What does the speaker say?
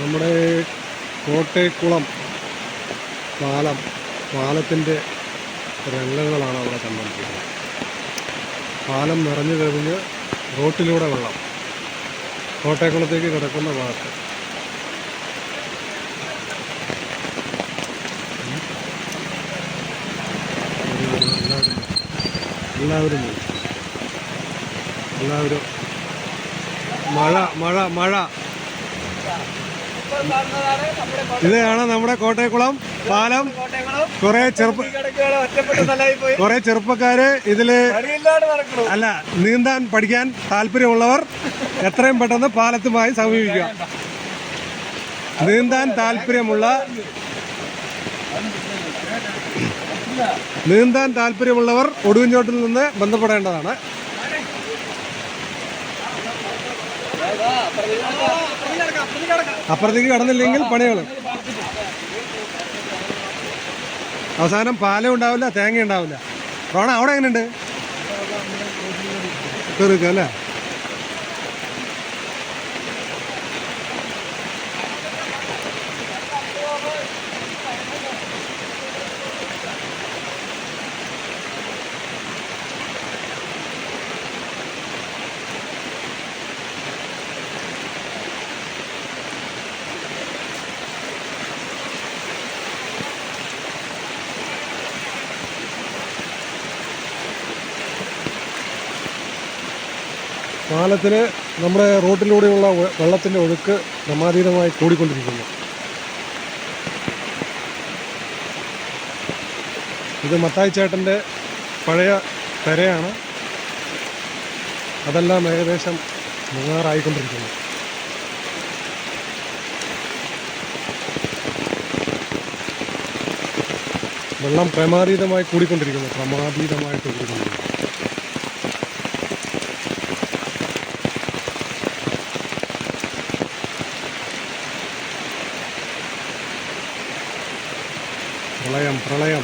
നമ്മുടെ കോട്ടയക്കുളം പാലം പാലത്തിന്റെ രംഗങ്ങളാണ് അവിടെ കണ്ടുകൊണ്ടിരിക്കുന്നത് പാലം നിറഞ്ഞു കഴിഞ്ഞ് റോട്ടിലൂടെ വെള്ളം കോട്ടയക്കുളത്തേക്ക് കിടക്കുന്ന ഭാഗത്ത്. എല്ലാവരും എല്ലാവരും മഴ മഴ മഴ. ഇതാണ് നമ്മുടെ കോട്ടയക്കുളം പാലം കുറെ ചെറുപ്പ കുറെ ചെറുപ്പക്കാര് ഇതിൽ അല്ല നീന്താൻ പഠിക്കാൻ താല്പര്യമുള്ളവർ എത്രയും പെട്ടെന്ന് പാലത്തുമായി സമീപിക്കുക. നീന്താൻ താല്പര്യമുള്ള നീന്താൻ താല്പര്യമുള്ളവർ ഒടുവിഞ്ചോട്ടിൽ നിന്ന് ബന്ധപ്പെടേണ്ടതാണ്. അപ്പുറത്തേക്ക് കടന്നില്ലെങ്കിൽ പണികൾ അവസാനം പാലം ഉണ്ടാവില്ല തേങ്ങ ഉണ്ടാവില്ല. റോണ അവിടെ എങ്ങനെയുണ്ട്? തീർക്കുക അല്ലേ? പാലത്തിന് നമ്മുടെ റോട്ടിലൂടെയുള്ള ഒ- വെള്ളത്തിന്റെ ഒഴുക്ക് ക്രമാതീതമായി കൂടിക്കൊണ്ടിരിക്കുന്നു. ഇത് മത്തായി ചേട്ടന്റെ പഴയ പെരയാണ് അതെല്ലാം ഏകദേശം മുങ്ങാറായിക്കൊണ്ടിരിക്കുന്നു വെള്ളം ക്രമാതീതമായി കൂടിക്കൊണ്ടിരിക്കുന്നു. ക്രമാതീതമായിട്ട് കൂടിക്കൊണ്ടിരിക്കുന്നു. പ്രളയം പ്രളയം